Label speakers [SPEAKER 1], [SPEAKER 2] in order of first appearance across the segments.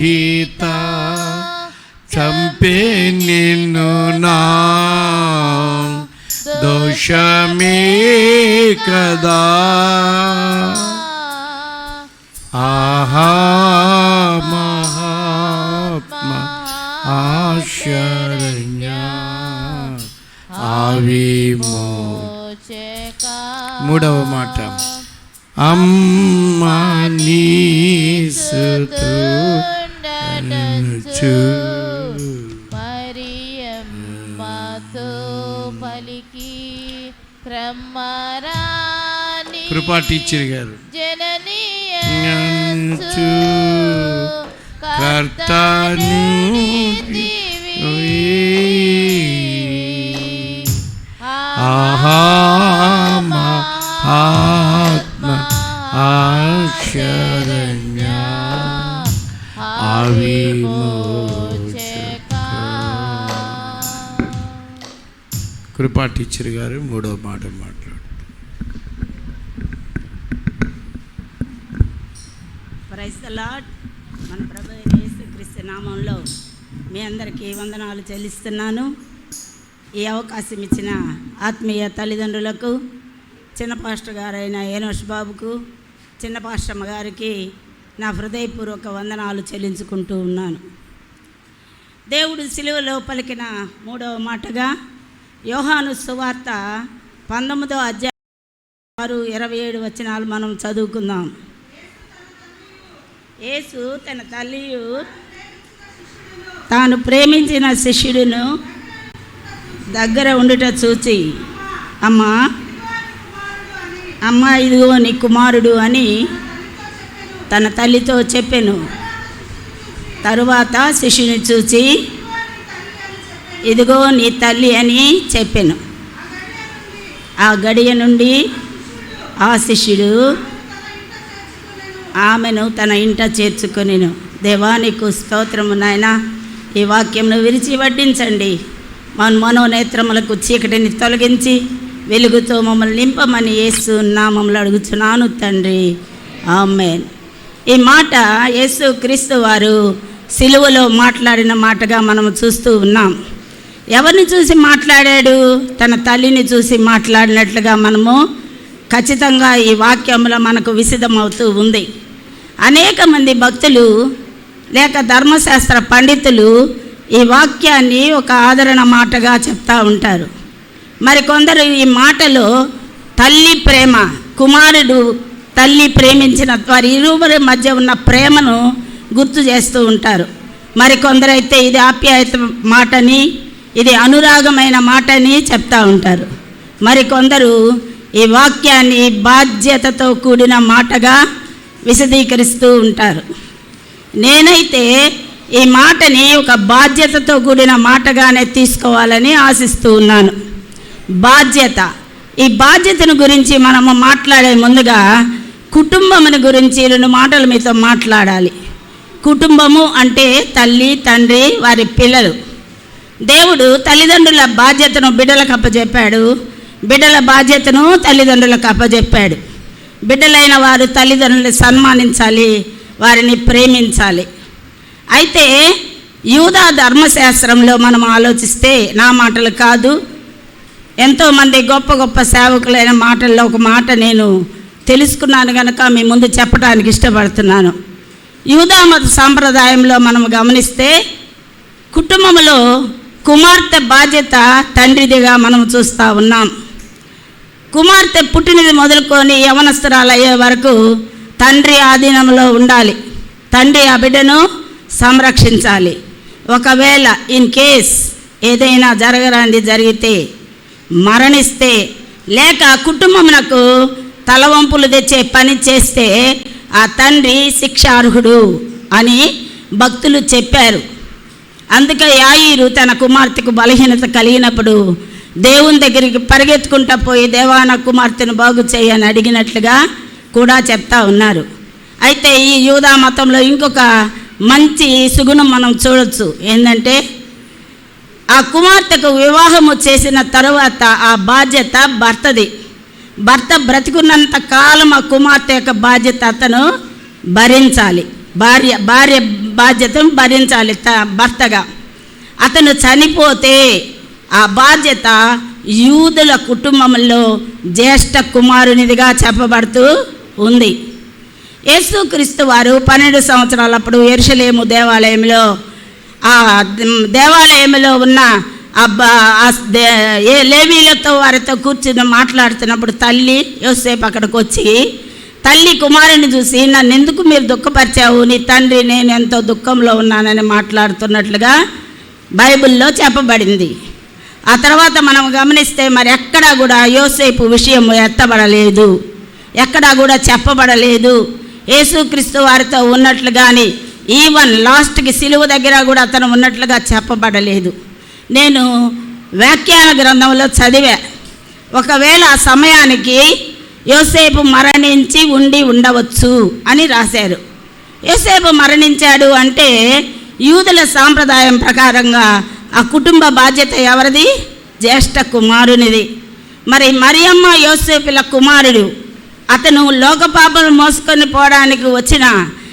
[SPEAKER 1] గీత చంపే నిన్ను నా దోషమే కదా ఆహా మహాత్మ ఆశరణ్య ఆవిమో మూడవ మాట అమ్మ నీసుతూ చూ
[SPEAKER 2] మరియమ్మతో పలికి క్రమరాని
[SPEAKER 1] కృపా టీచర్ గారు.
[SPEAKER 2] జనని
[SPEAKER 1] కర్తను ఆహా టీచర్ గారు మూడో మాట మాట్లాడు.
[SPEAKER 3] మన ప్రభు యేసుక్రీస్తు నామంలో మీ అందరికీ వందనాలు చెల్లిస్తున్నాను. ఈ అవకాశం ఇచ్చిన ఆత్మీయ తల్లిదండ్రులకు చిన్న పాస్టర్ గారైన ఏనోష్ బాబుకు చిన్న పాస్టమ్మ గారికి నా హృదయపూర్వక వందనాలు చెల్లించుకుంటూ ఉన్నాను. దేవుడు సిలువలో పలికిన మూడవ మాటగా యోహాను సువార్త పంతొమ్మిదో అధ్యాయం ఆరు ఇరవై ఏడు వచనాలు మనం చదువుకుందాం. యేసు తన తల్లియు తాను ప్రేమించిన శిష్యుడును దగ్గర ఉండుట చూచి అమ్మా అమ్మా ఇదిగో నీ కుమారుడు అని తన తల్లితో చెప్పాను. తరువాత శిష్యుని చూచి ఇదిగో నీ తల్లి అని చెప్పాను. ఆ గడియ నుండి ఆ శిష్యుడు ఆమెను తన ఇంట చేర్చుకొనిను. దేవానికి స్తోత్రము నాయన. ఈ వాక్యంను విరిచి వడ్డించండి. మన మనోనేత్రములకు చీకటిని తొలగించి వెలుగుతో మమ్మల్ని నింపమని యేసు నామములు అడుగుచున్నాను తండ్రి. ఆమెన్. ఈ మాట యేసు క్రీస్తు వారు సిలువలో మాట్లాడిన మాటగా మనం చూస్తూ ఉన్నాం. ఎవరిని చూసి మాట్లాడాడు? తన తల్లిని చూసి మాట్లాడినట్లుగా మనము ఖచ్చితంగా ఈ వాక్యంలో మనకు విసిదమవుతూ ఉంది. అనేక మంది భక్తులు లేక ధర్మశాస్త్ర పండితులు ఈ వాక్యాన్ని ఒక ఆదరణ మాటగా చెప్తా ఉంటారు. మరి కొందరు ఈ మాటలో తల్లి ప్రేమ కుమారుడు తల్లి ప్రేమించిన వారి ఇరువురి మధ్య ఉన్న ప్రేమను గుర్తు చేస్తూ ఉంటారు. మరి కొందరైతే ఇది ఆప్యాయత మాటని ఇది అనురాగమైన మాటని చెప్తా ఉంటారు. మరి కొందరు ఈ వాక్యాన్ని బాధ్యతతో కూడిన మాటగా విశదీకరిస్తూ ఉంటారు. నేనైతే ఈ మాటని ఒక బాధ్యతతో కూడిన మాటగానే తీసుకోవాలని ఆశిస్తూ ఉన్నాను. బాధ్యత. ఈ బాధ్యతను గురించి మనము మాట్లాడే ముందుగా కుటుంబముని గురించి రెండు మాటలు మీతో మాట్లాడాలి. కుటుంబము అంటే తల్లి తండ్రి వారి పిల్లలు. దేవుడు తల్లిదండ్రుల బాధ్యతను బిడ్డలకు అప్పచెప్పాడు బిడ్డల బాధ్యతను తల్లిదండ్రులకు అప్పచెప్పాడు బిడ్డలైన వారు తల్లిదండ్రులను సన్మానించాలి వారిని ప్రేమించాలి. అయితే యూదా ధర్మశాస్త్రంలో మనం ఆలోచిస్తే నా మాటలు కాదు. ఎంతోమంది గొప్ప గొప్ప సేవకులైన మాటల్లో ఒక మాట నేను తెలుసుకున్నాను కనుక మీ ముందు చెప్పడానికి ఇష్టపడుతున్నాను. యూదా మత సాంప్రదాయంలో మనం గమనిస్తే కుటుంబంలో కుమార్తె బాధ్యత తండ్రిదిగా మనం చూస్తూ ఉన్నాం. కుమార్తె పుట్టినది మొదలుకొని యవనస్తురాలు అయ్యే వరకు తండ్రి ఆధీనంలో ఉండాలి. తండ్రి ఆ బిడ్డను సంరక్షించాలి. ఒకవేళ ఇన్ కేస్ ఏదైనా జరగరాంది జరిగితే మరణిస్తే లేక కుటుంబమునకు తలవంపులు తెచ్చే పని చేస్తే ఆ తండ్రి శిక్షార్హుడు అని భక్తులు చెప్పారు. అందుకే యాయిరు తన కుమార్తెకు బలహీనత కలిగినప్పుడు దేవుని దగ్గరికి పరిగెత్తుకుంటా పోయి దేవా నా కుమార్తెను బాగు చేయని అడిగినట్లుగా కూడా చెప్తా ఉన్నారు. అయితే ఈ యూదా మతంలో ఇంకొక మంచి సుగుణం మనం చూడొచ్చు. ఏంటంటే ఆ కుమార్తెకు వివాహము చేసిన తరువాత ఆ బాధ్యత భర్తది. భర్త బ్రతికున్నంత కాలం ఆ కుమార్తె యొక్క బాధ్యత అతను భరించాలి. భార్య భార్య బాధ్యతను భరించాలి త- భర్తగా. అతను చనిపోతే ఆ బాధ్యత యూదుల కుటుంబంలో జ్యేష్ఠ కుమారునిదిగా చెప్పబడుతూ ఉంది. యేసుక్రీస్తు వారు పన్నెండు సంవత్సరాలప్పుడు ఎరుసలేము దేవాలయంలో ఆ దేవాలయంలో ఉన్న అబ్బా ఏ లేవీలతో వారితో కూర్చుని మాట్లాడుతున్నప్పుడు తల్లి యోసేపు అక్కడికి వచ్చి తల్లి కుమారుని చూసి నన్ను ఎందుకు మీరు దుఃఖపరిచావు? నీ తండ్రి నేను ఎంతో దుఃఖంలో ఉన్నానని మాట్లాడుతున్నట్లుగా బైబిల్లో చెప్పబడింది. ఆ తర్వాత మనం గమనిస్తే మరి ఎక్కడా కూడా యోసేపు విషయం ఎత్తబడలేదు. ఎక్కడా కూడా చెప్పబడలేదు. యేసుక్రీస్తు వారితో ఉన్నట్లు కానీ ఈవెన్ లాస్ట్కి సిలువ దగ్గర కూడా అతను ఉన్నట్లుగా చెప్పబడలేదు. నేను వ్యాఖ్యాన గ్రంథంలో చదివా. ఒకవేళ ఆ సమయానికి యోసేపు మరణించి ఉండి ఉండవచ్చు అని రాశారు. యోసేపు మరణించాడు అంటే యూదుల సాంప్రదాయం ప్రకారంగా ఆ కుటుంబ బాధ్యత ఎవరిది? జ్యేష్ఠ కుమారునిది. మరి మరియమ్మ యోసేపుల కుమారుడు అతను లోకపాపలు మోసుకొని పోవడానికి వచ్చిన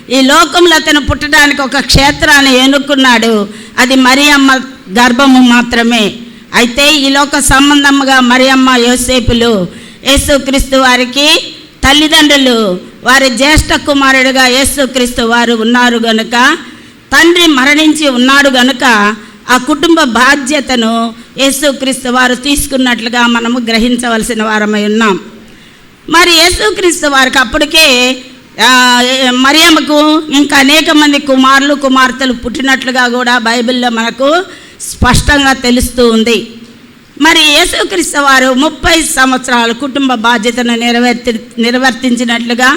[SPEAKER 3] ఈ లోకంలో అతను పుట్టడానికి ఒక క్షేత్రాన్ని ఎన్నుకున్నాడు. అది మరియమ్మ గర్భము మాత్రమే. అయితే ఈ లోక సంబంధముగా మరియమ్మ యోసేపులు యేసుక్రీస్తు వారికి తల్లిదండ్రులు వారి జ్యేష్ఠ కుమారుడిగా యేసుక్రీస్తు వారు ఉన్నారు గనుక తండ్రి మరణించి ఉన్నాడు గనుక ఆ కుటుంబ బాధ్యతను యేసుక్రీస్తు వారు తీసుకున్నట్లుగా మనము గ్రహించవలసిన వారమై ఉన్నాం. మరి యేసుక్రీస్తు వారికి అప్పటికే మరియమ్మకు ఇంకా అనేక మంది కుమారులు కుమార్తెలు పుట్టినట్లుగా కూడా బైబిల్లో మనకు స్పష్టంగా తెలుస్తూ ఉంది. మరి యేసుక్రీస్తు వారు ముప్పై సంవత్సరాలు కుటుంబ బాధ్యతను నెరవేర్తి నిర్వర్తించినట్లుగా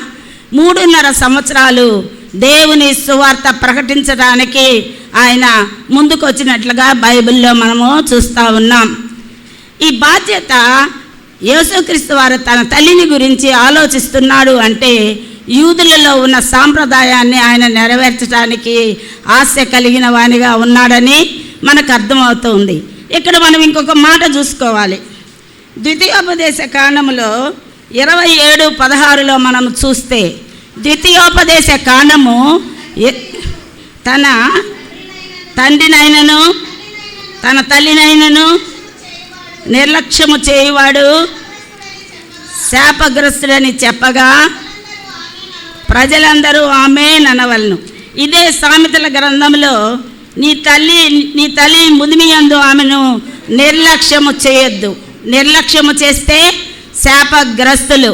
[SPEAKER 3] మూడున్నర సంవత్సరాలు దేవుని సువార్త ప్రకటించడానికి ఆయన ముందుకు వచ్చినట్లుగా బైబిల్లో మనము చూస్తూ ఉన్నాం. ఈ బాధ్యత యేసుక్రీస్తు వారు తన తల్లిని గురించి ఆలోచిస్తున్నాడు అంటే యూదులలో ఉన్న సాంప్రదాయాన్ని ఆయన నెరవేర్చడానికి ఆశ కలిగిన వానిగా ఉన్నాడని మనకు అర్థమవుతుంది. ఇక్కడ మనం ఇంకొక మాట చూసుకోవాలి. ద్వితీయోపదేశ కాండములో ఇరవై ఏడు పదహారులో మనం చూస్తే ద్వితీయోపదేశ కాండము తన తండ్రినైనను తన తల్లినైనను నిర్లక్ష్యము చేయువాడు శాపగ్రస్తుడని చెప్పగా ప్రజలందరూ ఆమె ననవలను ఇదే సామెతల గ్రంథంలో నీ తల్లి నీ తల్లి ముదిమియందు ఆమెను నిర్లక్ష్యము చేయొద్దు. నిర్లక్ష్యము చేస్తే శాపగ్రస్తులు.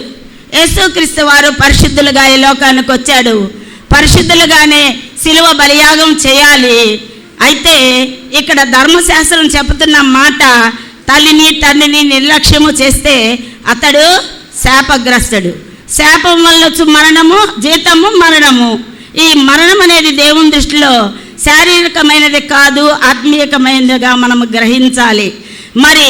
[SPEAKER 3] యేసుక్రీస్తు వారు పరిశుద్ధులుగా ఈ లోకానికి వచ్చాడు. పరిశుద్ధులుగానే శిలువ బలియాగం చేయాలి. అయితే ఇక్కడ ధర్మశాస్త్రం చెబుతున్న మాట తల్లిని తండ్రిని నిర్లక్ష్యము చేస్తే అతడు శాపగ్రస్తుడు. శాపం వల్ల మరణము జీతము మరణము. ఈ మరణం అనేది దేవుని దృష్టిలో శారీరకమైనది కాదు ఆత్మీయకమైనదిగా మనం గ్రహించాలి. మరి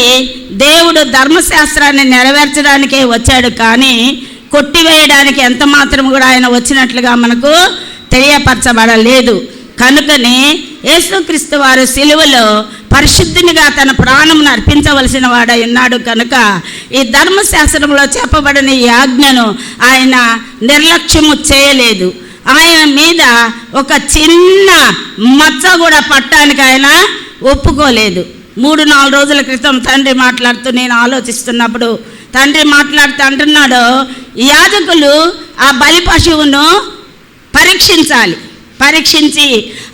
[SPEAKER 3] దేవుడు ధర్మశాస్త్రాన్ని నెరవేర్చడానికే వచ్చాడు కానీ కొట్టివేయడానికి ఎంత మాత్రం కూడా ఆయన వచ్చినట్లుగా మనకు తెలియపరచబడలేదు. కనుకనే యేసుక్రీస్తు వారు సిలువలో పరిశుద్ధినిగా తన ప్రాణమును అర్పించవలసిన వాడై ఉన్నాడు కనుక ఈ ధర్మశాస్త్రంలో చెప్పబడిన ఈ ఆజ్ఞను ఆయన నిర్లక్ష్యము చేయలేదు. ఆయన మీద ఒక చిన్న మచ్చ కూడా పట్టడానికి ఆయన ఒప్పుకోలేదు. మూడు నాలుగు రోజుల క్రితం తండ్రి మాట్లాడుతూ నేను ఆలోచిస్తున్నప్పుడు తండ్రి మాట్లాడుతూ అంటున్నాడు యాజకులు ఆ బలి పశువును పరీక్షించాలి. పరీక్షించి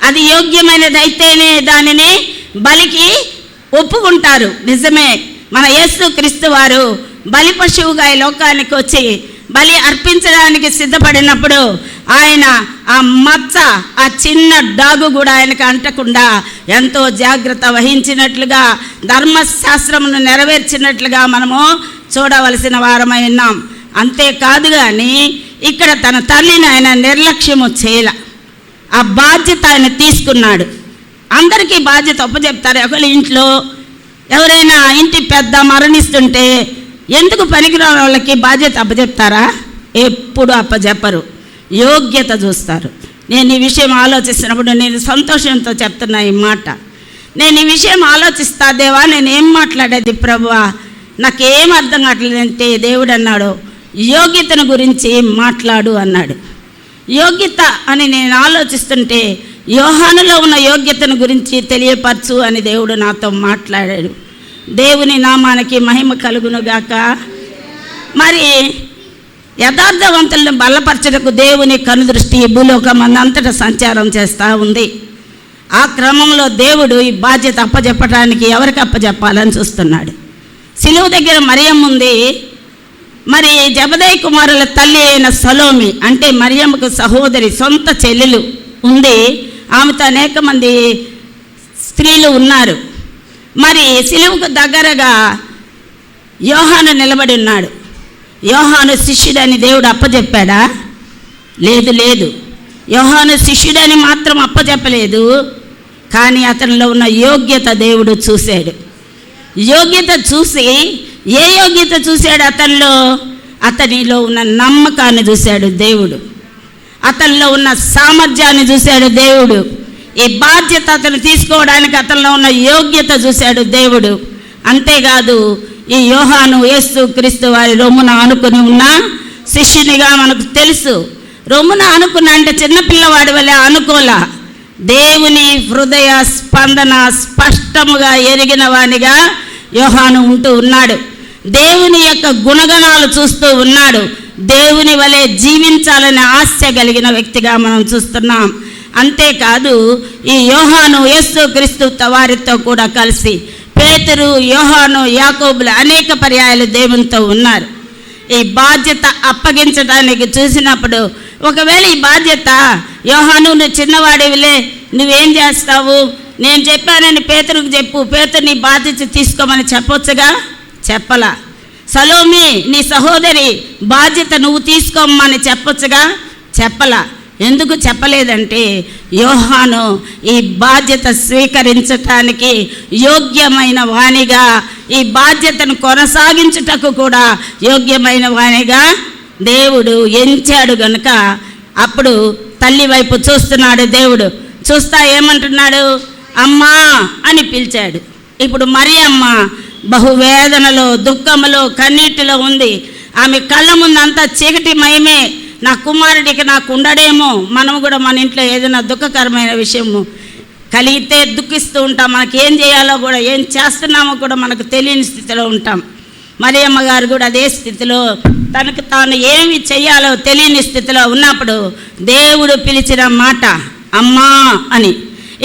[SPEAKER 3] అది యోగ్యమైనదైతేనే దానిని బలికి ఒప్పుకుంటారు. నిజమే మన యేసు క్రీస్తు వారు బలి పశువుగా ఈ లోకానికి వచ్చి బలి అర్పించడానికి సిద్ధపడినప్పుడు ఆయన ఆ మచ్చ ఆ చిన్న డాగు కూడా ఆయనకు అంటకుండా ఎంతో జాగ్రత్త వహించినట్లుగా ధర్మశాస్త్రమును నెరవేర్చినట్లుగా మనము చూడవలసిన వారమై ఉన్నాం. అంతేకాదు కానీ ఇక్కడ తన తల్లిని ఆయన నిర్లక్ష్యము చేయల. ఆ బాధ్యత ఆయన తీసుకున్నాడు. అందరికీ బాధ్యత అప్పచెప్తారు. ఒకళ్ళ ఇంట్లో ఎవరైనా ఇంటి పెద్ద మరణిస్తుంటే ఎందుకు పనికిరాని వాళ్ళకి బాధ్యత అప్పచెప్తారా? ఎప్పుడు అప్పచెప్పరు. యోగ్యత చూస్తారు. నేను ఈ విషయం ఆలోచిస్తున్నప్పుడు నేను సంతోషంతో చెప్తున్నా ఈ మాట. నేను ఈ విషయం ఆలోచిస్తా దేవా నేను ఏం మాట్లాడేది ప్రభువా? నాకేం అర్థం కావట్లేదంటే దేవుడు అన్నాడు యోగ్యతను గురించి మాట్లాడు అన్నాడు. యోగ్యత అని నేను ఆలోచిస్తుంటే యోహానులో ఉన్న యోగ్యతను గురించి తెలియపరచు అని దేవుడు నాతో మాట్లాడాడు. దేవుని నామానికి మహిమ కలుగునుగాక మరి యథార్థవంతులను బలపరచటకు దేవుని కనుదృష్టి ఈ భూలోకం అంతటా సంచారం చేస్తూ ఉంది. ఆ క్రమంలో దేవుడు ఈ బాధ్యత అప్పచెప్పటానికి ఎవరికి అప్పచెప్పాలని చూస్తున్నాడు. సిలువు దగ్గర మరియం ఉంది. మరి జబదయ్ కుమారుల తల్లి అయిన సలోమి అంటే మరియమ్మకు సహోదరి సొంత చెల్లెలు ఉంది. ఆమెతో అనేక మంది స్త్రీలు ఉన్నారు. మరి సిలువుకు దగ్గరగా యోహాను నిలబడి ఉన్నాడు. యోహాను శిష్యుడని దేవుడు అప్పచెప్పాడా లేదు లేదు. యోహాను శిష్యుడని మాత్రం అప్పచెప్పలేదు కానీ అతనిలో ఉన్న యోగ్యత దేవుడు చూశాడు. యోగ్యత చూసి ఏ యోగ్యత చూశాడు అతనిలో? అతనిలో ఉన్న నమ్మకాన్ని చూశాడు దేవుడు. అతనిలో ఉన్న సామర్థ్యాన్ని చూశాడు దేవుడు. ఈ బాధ్యత అతను తీసుకోవడానికి అతనిలో ఉన్న యోగ్యత చూశాడు దేవుడు. అంతేకాదు ఈ యోహాను యేసు క్రీస్తు వారి రొమ్మున ఆనుకుని ఉన్న శిష్యునిగా మనకు తెలుసు. రొమ్మున అనుకున్న అంటే చిన్నపిల్లవాడి వల్ల అనుకోలా దేవుని హృదయ స్పందన స్పష్టముగా ఎరిగిన వానిగా యోహాను ఉంటూ ఉన్నాడు. దేవుని యొక్క గుణగణాలు చూస్తూ ఉన్నాడు. దేవుని వలె జీవించాలనే ఆశ కలిగిన వ్యక్తిగా మనం చూస్తున్నాం. అంతేకాదు ఈ యోహాను యేసు క్రీస్తు వారితో కూడా కలిసి పేతురు యోహాను యాకోబులు అనేక పర్యాయాలు దేవునితో ఉన్నారు. ఈ బాధ్యత అప్పగించడానికి చూసినప్పుడు ఒకవేళ ఈ బాధ్యత యోహాను నువ్వు చిన్నవాడివిలే నువ్వేం చేస్తావు? నేను చెప్పానని పేతురుకు చెప్పు పేతురు నీ బాధ్యత తీసుకోమని చెప్పొచ్చుగా? చెప్పలా. సలోమి నీ సహోదరి బాధ్యత నువ్వు తీసుకోమని చెప్పొచ్చుగా? చెప్పలా. ఎందుకు చెప్పలేదంటే యోహాను ఈ బాధ్యత స్వీకరించటానికి యోగ్యమైన వాణిగా ఈ బాధ్యతను కొనసాగించుటకు కూడా యోగ్యమైన వాణిగా దేవుడు ఎంచాడు గనుక అప్పుడు తల్లి వైపు చూస్తున్నాడు దేవుడు. చూస్తా ఏమంటున్నాడు? అమ్మా అని పిలిచాడు. ఇప్పుడు మరి అమ్మ బహువేదనలో దుఃఖములో కన్నీటిలో ఉంది. ఆమె కళ్ళ ముందంతా చీకటి మయమే. నా కుమారుడికి నాకు ఉండడేమో మనం కూడా మన ఇంట్లో ఏదైనా దుఃఖకరమైన విషయము కలిగితే దుఃఖిస్తూ ఉంటాం. మనకి ఏం చేయాలో కూడా ఏం చేస్తున్నామో కూడా మనకు తెలియని స్థితిలో ఉంటాం. మరియమ్మ గారు కూడా అదే స్థితిలో తనకు తాను ఏమి చేయాలో తెలియని స్థితిలో ఉన్నప్పుడు దేవుడు పిలిచిన మాట అమ్మా అని.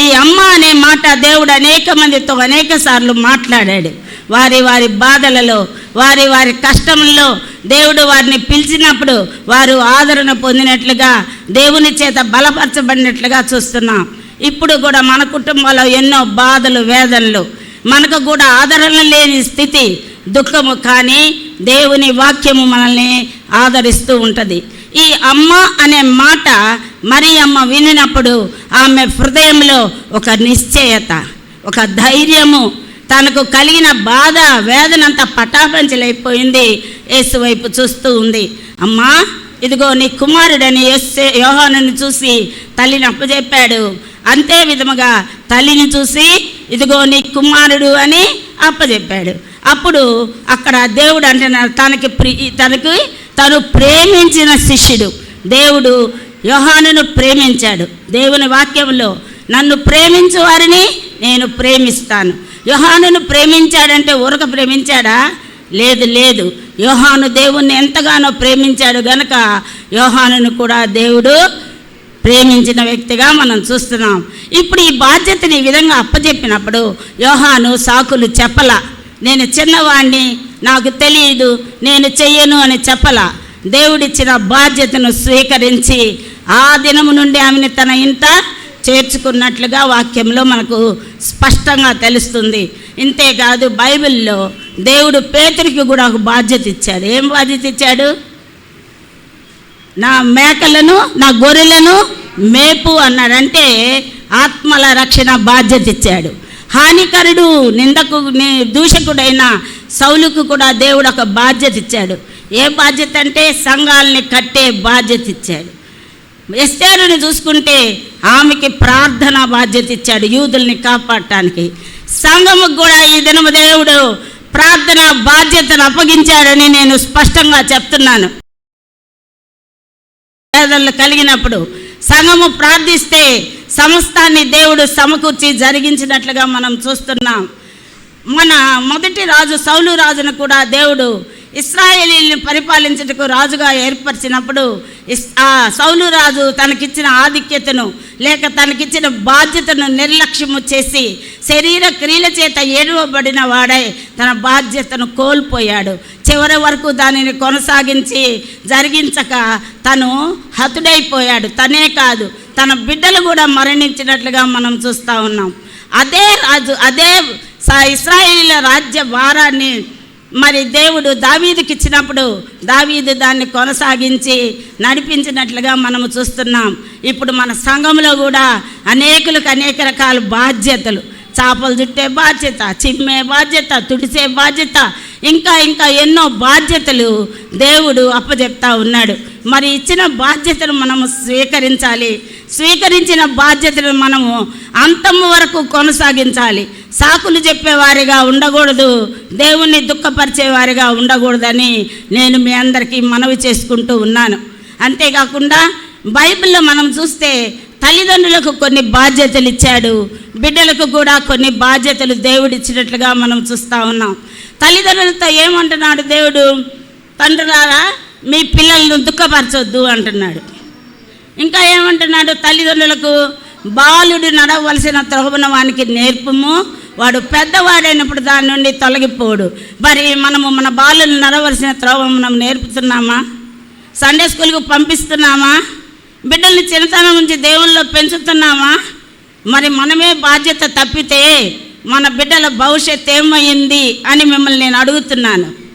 [SPEAKER 3] ఈ అమ్మ అనే మాట దేవుడు అనేక మందితో అనేక సార్లు మాట్లాడాడు. వారి వారి బాధలలో వారి వారి కష్టంలో దేవుడు వారిని పిలిచినప్పుడు వారు ఆదరణ పొందినట్లుగా దేవుని చేత బలపరచబడినట్లుగా చూస్తున్నాం. ఇప్పుడు కూడా మన కుటుంబంలో ఎన్నో బాధలు వేదనలు. మనకు కూడా ఆదరణ లేని స్థితి దుఃఖము కానీ దేవుని వాక్యము మనల్ని ఆదరిస్తూ ఉంటుంది. ఈ అమ్మ అనే మాట మరి అమ్మ వినినప్పుడు ఆమె హృదయంలో ఒక నిశ్చయత ఒక ధైర్యము తనకు కలిగిన బాధ వేదనంత పటాపంచలైపోయింది. యేసు వైపు చూస్తూ ఉంది. అమ్మా ఇదిగో నీ కుమారుడని యేసే యోహానుని చూసి తల్లిని అప్పచెప్పాడు అంతే విధముగా తల్లిని చూసి ఇదిగో నీ కుమారుడు అని అప్పచెప్పాడు అప్పుడు అక్కడ దేవుడు అంటున్నాడు తనకి ప్రి తనకి తను ప్రేమించిన శిష్యుడు దేవుడు యోహానును ప్రేమించాడు. దేవుని వాక్యంలో నన్ను ప్రేమించు వారిని నేను ప్రేమిస్తాను. యోహానును ప్రేమించాడంటే ఊరక ప్రేమించాడా? లేదు లేదు. యోహాను దేవుణ్ణి ఎంతగానో ప్రేమించాడు గనక యోహానును కూడా దేవుడు ప్రేమించిన వ్యక్తిగా మనం చూస్తున్నాం. ఇప్పుడు ఈ బాధ్యతని ఈ విధంగా అప్పచెప్పినప్పుడు యోహాను సాకులు చెప్పల. నేను చిన్నవాణ్ణి నాకు తెలియదు నేను చెయ్యను అని చెప్పల. దేవుడిచ్చిన బాధ్యతను స్వీకరించి ఆ దినము నుండి ఆమెను తన ఇంట చేర్చుకున్నట్లుగా వాక్యంలో మనకు స్పష్టంగా తెలుస్తుంది. ఇంతేకాదు బైబిల్లో దేవుడు పేతురికి కూడా ఒక బాధ్యత ఇచ్చాడు. ఏం బాధ్యత ఇచ్చాడు? నా మేకలను నా గొర్రెలను మేపు అన్నాడంటే ఆత్మల రక్షణ బాధ్యత ఇచ్చాడు. హానికరుడు నిందకు దూషకుడైన సౌలుకు కూడా దేవుడు ఒక బాధ్యత ఇచ్చాడు. ఏ బాధ్యత అంటే సంఘాలని కట్టే బాధ్యత ఇచ్చాడు. ఎస్తేరుని చూసుకుంటే ఆమెకి ప్రార్థన బాధ్యత ఇచ్చాడు యూదుల్ని కాపాడటానికి. సంఘముకు కూడా ఈ దినము దేవుడు ప్రార్థన బాధ్యతను అప్పగించాడని నేను స్పష్టంగా చెప్తున్నాను. పేదలు కలిగినప్పుడు సంఘము ప్రార్థిస్తే సమస్తాన్ని దేవుడు సమకూర్చి జరిగించినట్లుగా మనం చూస్తున్నాం. మన మొదటి రాజు సౌలు రాజును కూడా దేవుడు ఇస్రాయేలీలను పరిపాలించుటకు రాజుగా ఏర్పరిచినప్పుడు ఆ సౌలు రాజు తనకిచ్చిన ఆధిక్యతను లేక తనకిచ్చిన బాధ్యతను నిర్లక్ష్యము చేసి శరీర క్రియల చేత ఏడవబడిన వాడై తన బాధ్యతను కోల్పోయాడు. చివరి వరకు దానిని కొనసాగించి జరిగించక తను హతుడైపోయాడు. తనే కాదు తన బిడ్డలు కూడా మరణించినట్లుగా మనం చూస్తూ ఉన్నాం. అదే రాజు అదే స- ఇస్రాయేలీల రాజ్య భారాన్ని మరి దేవుడు దావీదుకి ఇచ్చినప్పుడు దావీదు దాన్ని కొనసాగించి నడిపించినట్లుగా మనము చూస్తున్నాం. ఇప్పుడు మన సంఘంలో కూడా అనేకులకు అనేక రకాల బాధ్యతలు. చేపలు చుట్టే బాధ్యత చిమ్మే బాధ్యత తుడిసే బాధ్యత ఇంకా ఇంకా ఎన్నో బాధ్యతలు దేవుడు అప్పజెప్తా ఉన్నాడు. మరి ఇచ్చిన బాధ్యతను మనము స్వీకరించాలి. స్వీకరించిన బాధ్యతను మనము అంతము వరకు కొనసాగించాలి. సాకులు చెప్పేవారిగా ఉండకూడదు. దేవుణ్ణి దుఃఖపరిచేవారిగా ఉండకూడదని నేను మీ అందరికీ మనవి చేసుకుంటూ ఉన్నాను. అంతేకాకుండా బైబిల్లో మనం చూస్తే తల్లిదండ్రులకు కొన్ని బాధ్యతలు ఇచ్చాడు. బిడ్డలకు కూడా కొన్ని బాధ్యతలు దేవుడు ఇచ్చినట్లుగా మనం చూస్తూ ఉన్నాం. తల్లిదండ్రులతో ఏమంటున్నాడు దేవుడు? తండ్రులారా మీ పిల్లలను దుఃఖపరచొద్దు అంటున్నాడు. ఇంకా ఏమంటున్నాడు? తల్లిదండ్రులకు బాలుడు నడవలసిన త్రోవన వానికి నేర్పము. వాడు పెద్దవాడైనప్పుడు దాని నుండి తొలగిపోడు. మరి మనము మన బాలులు నడవలసిన త్రోవ మనం నేర్పుతున్నామా? సండే స్కూల్కి పంపిస్తున్నామా? బిడ్డల్ని చిన్నతనం నుంచి దేవుల్లో పెంచుతున్నామా? మరి మనమే బాధ్యత తప్పితే మన బిడ్డల భవిష్యత్ ఏమైంది అని మిమ్మల్ని నేను అడుగుతున్నాను.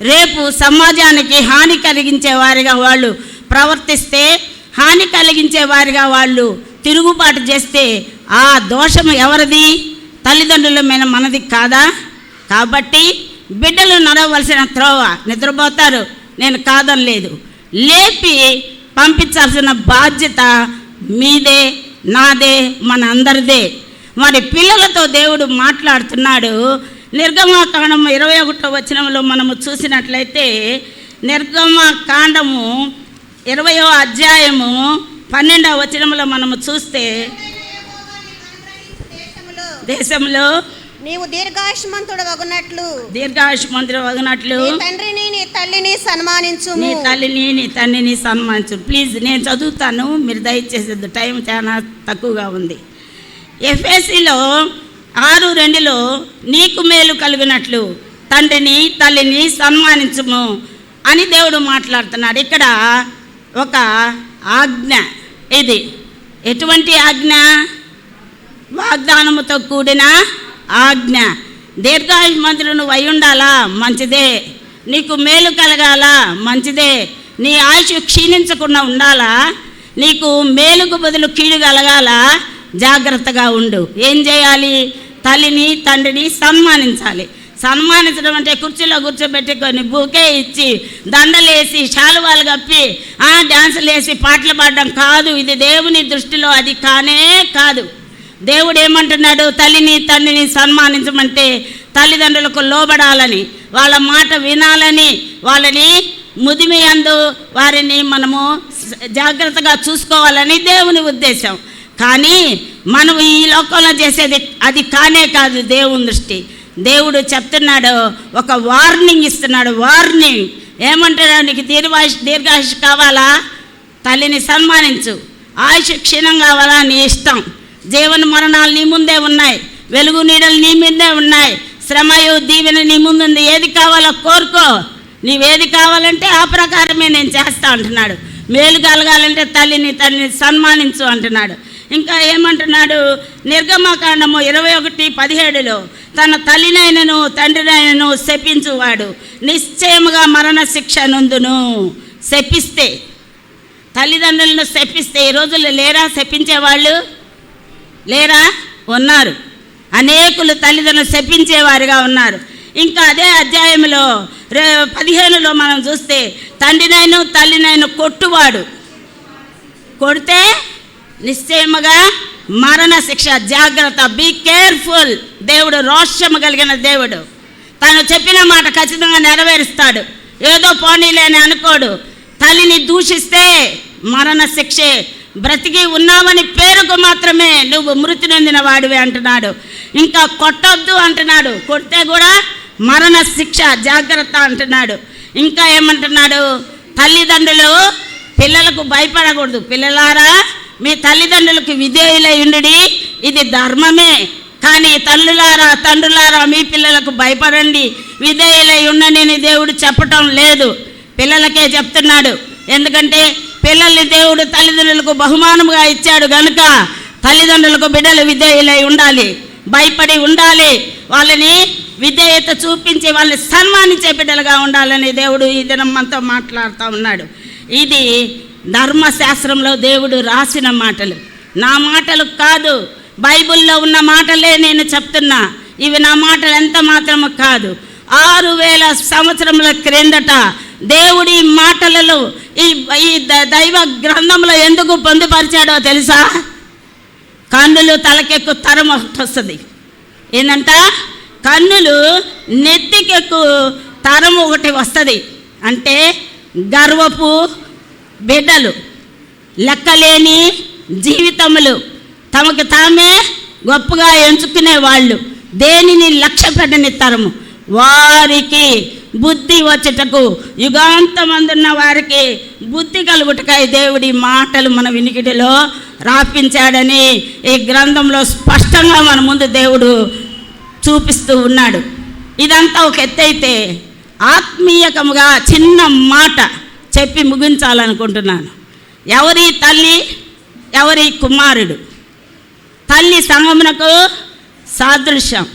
[SPEAKER 3] రేపు సమాజానికి హాని కలిగించే వారిగా వాళ్ళు ప్రవర్తిస్తే హాని కలిగించే వారిగా వాళ్ళు తిరుగుబాటు చేస్తే ఆ దోషం ఎవరిది? తల్లిదండ్రుల మీద మనది కాదా? కాబట్టి బిడ్డలు నడవలసిన త్రోవ నిద్రపోతారు. నేను కాదనలేదు లేపి పంపించాల్సిన బాధ్యత మీదే నాదే మన అందరిదే మరి పిల్లలతో దేవుడు మాట్లాడుతున్నాడు. నిర్గమకాండం ఇరవై ఒకటో వచనంలో మనము చూసినట్లయితే నిర్గమ కాండము ఇరవయో అధ్యాయము పన్నెండవ వచనంలో మనము చూస్తే దేశంలో
[SPEAKER 4] నీవు దీర్ఘాయుష్మంతుడు వగునట్లు
[SPEAKER 3] దీర్ఘాయుష్మంతుడు వగినట్లు
[SPEAKER 4] తండ్రిని నీ తల్లిని సన్మానించు
[SPEAKER 3] నీ తల్లిని నీ తండ్రిని సన్మానించు ప్లీజ్ నేను చదువుతాను మీరు దయచేసి టైం చాలా తక్కువగా ఉంది. ఎఫ్ఎస్సిలో ఆరు రెండులో నీకు మేలు కలిగినట్లు తండ్రిని తల్లిని సన్మానించము అని దేవుడు మాట్లాడుతున్నాడు. ఇక్కడ ఒక ఆజ్ఞ ఇది. ఎటువంటి ఆజ్ఞ? వాగ్దానముతో కూడిన ఆజ్ఞ. దీర్ఘాయుష్మంతుడు నువ్వు అయి ఉండాలా? మంచిదే. నీకు మేలు కలగాల? మంచిదే. నీ ఆయుష్ క్షీణించకుండా ఉండాలా? నీకు మేలుకు బదులు కీడు కలగాల? జాగ్రత్తగా ఉండు. ఏం చేయాలి? తల్లిని తండ్రిని సన్మానించాలి. సన్మానించడం అంటే కుర్చీలో కూర్చోబెట్టి కొన్ని బూకే ఇచ్చి దండలేసి శాలువాలు కప్పి ఆ డ్యాన్సులు వేసి పాటలు పాడడం కాదు. ఇది దేవుని దృష్టిలో అది కానే కాదు. దేవుడు ఏమంటున్నాడు? తల్లిని తండ్రిని సన్మానించమంటే తల్లిదండ్రులకు లోబడాలని వాళ్ళ మాట వినాలని వాళ్ళని ముదిమి అందు వారిని మనము జాగ్రత్తగా చూసుకోవాలని దేవుని ఉద్దేశం. కానీ మనం ఈ లోకంలో చేసేది అది కానే కాదు దేవుని దృష్టి. దేవుడు చెప్తున్నాడు ఒక వార్నింగ్ ఇస్తున్నాడు వార్నింగ్ ఏమంటాడు? నీకు దీర్ఘాయుష్ దీర్ఘాయుష్ కావాలా? తల్లిని సన్మానించు. ఆయుష్ క్షీణం కావాలా? నీ ఇష్టం. జీవన మరణాలు నీ ముందే ఉన్నాయి. వెలుగు నీడలు నీ మీదే ఉన్నాయి. శ్రమయు దీవెన నీ ముందుంది ఏది కావాలో కోరుకో. నీవేది కావాలంటే ఆ ప్రకారమే నేను చేస్తా అంటున్నాడు. మేలు కలగాలంటే తల్లిని తల్లిని సన్మానించు అంటున్నాడు. ఇంకా ఏమంటున్నాడు? నిర్గమకాండము ఇరవై ఒకటి పదిహేడులో తన తల్లినైనను తండ్రినైనను శపించువాడు. నిశ్చయముగా మరణ శిక్ష నందును. శపిస్తే తల్లిదండ్రులను శపిస్తే ఈ రోజుల్లో లేరా? శపించేవాళ్ళు? లేరా? ఉన్నారు. అనేకులు తల్లిదండ్రులు శపించేవారుగా ఉన్నారు. ఇంకా అదే అధ్యాయంలో రే పదిహేనులో మనం చూస్తే తండ్రినైను తల్లినైను కొట్టువాడు. కొడితే నిశ్చయముగా మరణ శిక్ష జాగ్రత్త బీ కేర్ఫుల్ దేవుడు రోషము కలిగిన దేవుడు. తను చెప్పిన మాట ఖచ్చితంగా నెరవేరుస్తాడు. ఏదో పోనీలేని అనుకోడు. తల్లిని దూషిస్తే మరణ శిక్షే. బ్రతికి ఉన్నావని పేరుకు మాత్రమే నువ్వు మృతి నొందిన వాడివి అంటున్నాడు. ఇంకా కొట్టొద్దు అంటున్నాడు. కొడితే కూడా మరణ శిక్ష జాగ్రత్త అంటున్నాడు. ఇంకా ఏమంటున్నాడు? తల్లిదండ్రులు పిల్లలకు భయపడకూడదు. పిల్లలారా మీ తల్లిదండ్రులకు విధేయులై ఉండి ఇది ధర్మమే. కానీ తల్లులారా తండ్రులారా మీ పిల్లలకు భయపడండి. విధేయులై ఉండని దేవుడు చెప్పటం లేదు. పిల్లలకే చెప్తున్నాడు. ఎందుకంటే పిల్లల్ని దేవుడు తల్లిదండ్రులకు బహుమానముగా ఇచ్చాడు గనుక తల్లిదండ్రులకు బిడ్డలు విధేయులై ఉండాలి. భయపడి ఉండాలి. వాళ్ళని విధేయత చూపించి వాళ్ళని సన్మానించే బిడ్డలుగా ఉండాలని దేవుడు ఈ దినం మనతో మాట్లాడుతూ ఉన్నాడు. ఇది ధర్మశాస్త్రంలో దేవుడు రాసిన మాటలు. నా మాటలు కాదు బైబిల్లో ఉన్న మాటలే నేను చెప్తున్నా. ఇవి నా మాటలు ఎంత మాత్రము కాదు. ఆరు వేల సంవత్సరముల క్రిందట దేవుడి మాటలలో ఈ ఈ ద- దైవ గ్రంథంలో ఎందుకు పొందుపరిచాడో తెలుసా? కన్నులు తలకెక్కు తరం ఒకటి వస్తుంది. ఏంటంట కన్నులు నెత్తికెక్కు తరం ఒకటి వస్తుంది. అంటే గర్వపు బిడ్డలు లెక్కలేని జీవితములు తమకు తామే గొప్పగా ఎంచుకునే వాళ్ళు. దేనిని లక్ష్య పెట్టని తరము వారికి బుద్ధి వచ్చటకు యుగాంతమందున్న వారికి బుద్ధి కలుగుటకై దేవుడి మాటలు మన వినికిడిలో రాపించాడని ఈ గ్రంథంలో స్పష్టంగా మన ముందు దేవుడు చూపిస్తూ ఉన్నాడు. ఇదంతా ఒక ఎత్తైతే ఆత్మీయకముగా చిన్న మాట. చెప్పి ముగించాలనుకుంటున్నాను. ఎవరి తల్లి ఎవరి కుమారుడు? తల్లి సంగమునకు సాదృశ్యం.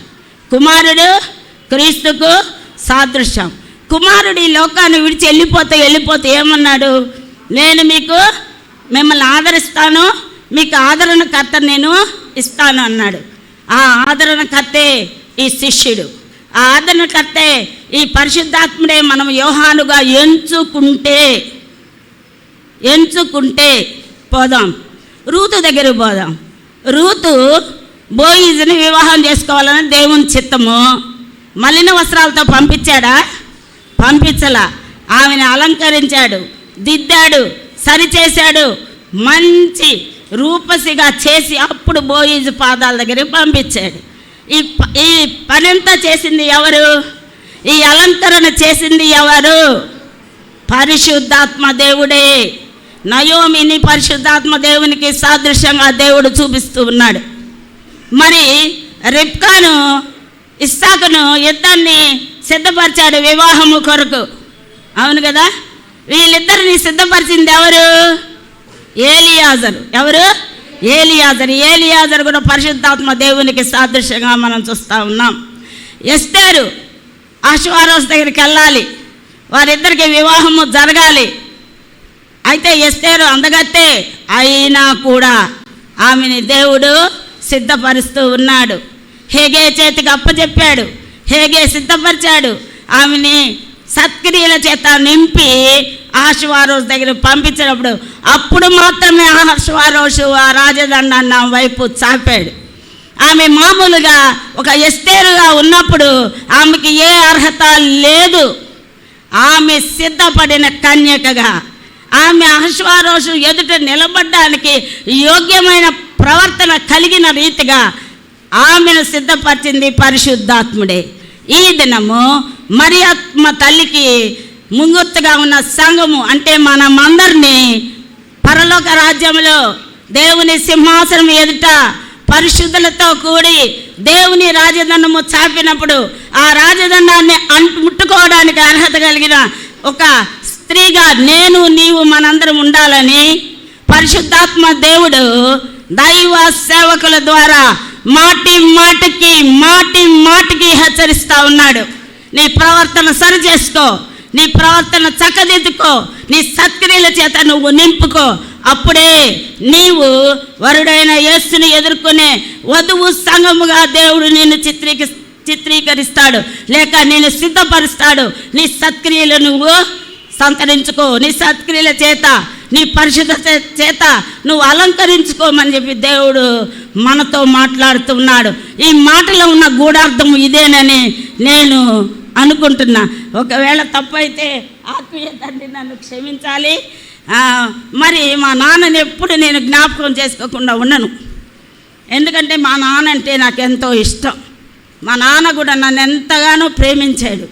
[SPEAKER 3] కుమారుడు క్రీస్తుకు సాదృశ్యం. కుమారుడు ఈ లోకాన్ని విడిచి వెళ్ళిపోతే వెళ్ళిపోతే ఏమన్నాడు? నేను మీకు మిమ్మల్ని ఆదరిస్తాను మీకు ఆదరణకర్త నేను ఇస్తాను అన్నాడు. ఆ ఆదరణకర్తే ఈ శిష్యుడు. ఆ ఈ పరిశుద్ధాత్ముడే మనం యోహానుగా ఎంచుకుంటే ఎంచుకుంటే పోదాం. రూతు దగ్గరికి పోదాం. రూతు బోయిజుని వివాహం చేసుకోవాలని దేవుని చిత్తము. మలిన వస్త్రాలతో పంపించాడా? పంపించలా. ఆమెను అలంకరించాడు దిద్దాడు సరిచేశాడు. మంచి రూపసిగా చేసి అప్పుడు బోయిజు పాదాల దగ్గరికి పంపించాడు. ఈ ఈ పనంతా చేసింది ఎవరు? ఈ అలంకరణ చేసింది ఎవరు? పరిశుద్ధాత్మ దేవుడే. నయోమిని పరిశుద్ధాత్మ దేవునికి సాదృశ్యంగా దేవుడు చూపిస్తూ ఉన్నాడు. మరి రిప్కాను ఇస్సాకును యుద్ధాన్ని సిద్ధపరిచాడు వివాహము కొరకు. అవును కదా? వీళ్ళిద్దరిని సిద్ధపరిచింది ఎవరు? ఏలియాజరు. ఎవరు? ఏలియాజర్ ఏలియాజర్ కూడా పరిశుద్ధాత్మ దేవునికి సాదృశ్యంగా మనం చూస్తూ ఉన్నాం. ఎస్టారు అశ్వారోస్ దగ్గరికి వెళ్ళాలి. వారిద్దరికి వివాహము జరగాలి. అయితే ఎస్తేరు అందగత్తే అయినా కూడా ఆమెని దేవుడు సిద్ధపరుస్తూ ఉన్నాడు. హేగే చేతికి అప్పచెప్పాడు హేగే సిద్ధపరిచాడు. ఆమెని సత్క్రియల చేత నింపి ఆశువారోజు దగ్గర పంపించినప్పుడు అప్పుడు మాత్రమే ఆశువారోజు ఆ రాజదండాన్ని నా వైపు చాపాడు. ఆమె మామూలుగా ఒక ఎస్తేరుగా ఉన్నప్పుడు ఆమెకి ఏ అర్హత లేదు. ఆమె సిద్ధపడిన కన్యకగా ఆమె అహశ్వారోషు ఎదుట నిలబడడానికి యోగ్యమైన ప్రవర్తన కలిగిన రీతిగా ఆమెను సిద్ధపరిచింది పరిశుద్ధాత్ముడే. ఈ దినము మరియాత్మ తల్లికి ముంగుర్తుగా ఉన్న సంఘము అంటే మనమందరినీ పరలోక రాజ్యంలో దేవుని సింహాసనం ఎదుట పరిశుద్ధులతో కూడి దేవుని రాజదండము చాపినప్పుడు ఆ రాజదండాన్ని అంటు ముట్టుకోవడానికి అర్హత కలిగిన ఒక స్త్రీగా నేను నీవు మనందరం ఉండాలని పరిశుద్ధాత్మ దేవుడు దైవ సేవకుల ద్వారా మాటి మాటికి మాటి మాటికి హెచ్చరిస్తా ఉన్నాడు. నీ ప్రవర్తన సరి చేసుకో. నీ ప్రవర్తన చక్కదిద్దుకో. నీ సత్క్రియల చేత నువ్వు నింపుకో. అప్పుడే నీవు వరుడైన యేసుని ఎదుర్కొనే వధువు సంగముగా దేవుడు నిన్ను చిత్రీకి చిత్రీకరిస్తాడు. లేక నేను సిద్ధపరుస్తాడు. నీ సత్క్రియలు నువ్వు సంతరించుకో. నీ సత్క్రియల చేత నీ పరిశుద్ధ చేత నువ్వు అలంకరించుకోమని చెప్పి దేవుడు మనతో మాట్లాడుతున్నాడు. ఈ మాటలో ఉన్న గూఢార్థం ఇదేనని నేను అనుకుంటున్నా. ఒకవేళ తప్పైతే ఆత్మీయ తండ్రి నన్ను క్షమించాలి. మరి మా నాన్నని ఎప్పుడు నేను జ్ఞాపకం చేసుకోకుండా ఉండను. ఎందుకంటే మా నాన్న అంటే నాకు ఎంతో ఇష్టం. మా నాన్న కూడా నన్ను ఎంతగానో ప్రేమించాడు.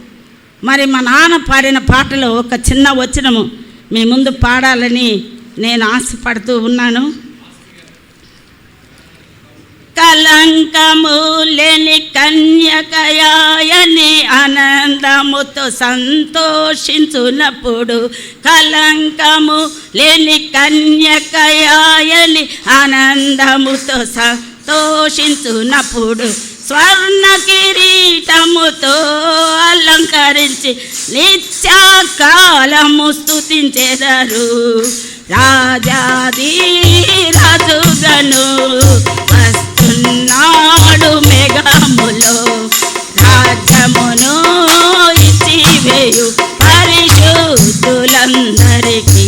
[SPEAKER 3] మరి మా నాన్న పాడిన పాటలో ఒక చిన్న వచనము మీ ముందు పాడాలని నేను ఆశపడుతూ ఉన్నాను. కలంకము లేని కన్యకయాయని ఆనందముతో సంతోషించునప్పుడు కలంకము లేని కన్యకయాయని ఆనందముతో సంతోషించునప్పుడు స్వర్ణ కిరీటముతో అలంకరించి నిత్యాకాలము స్తుతించెదరు. రాజాది రాజుగను నాడు మేఘములో. రాజ్యమును ఇచ్చివేయు పరిశుద్ధులందరికీ.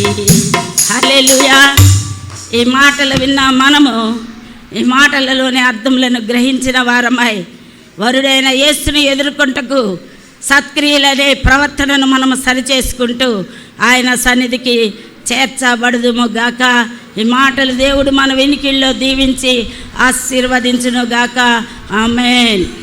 [SPEAKER 3] హలెలుయా ఈ మాటలు విన్న మనము ఈ మాటలలోని అర్థములను గ్రహించిన వారమై వరుడైన యేసుని ఎదుర్కొంటకు సత్క్రియలనే ప్రవర్తనను మనము సరిచేసుకుంటూ ఆయన సన్నిధికి చేర్చబడుదుముగాక. ఈ మాటలు దేవుడు మన వెనికిల్లో దీవించి ఆశీర్వదించునుగాక. ఆమెన్.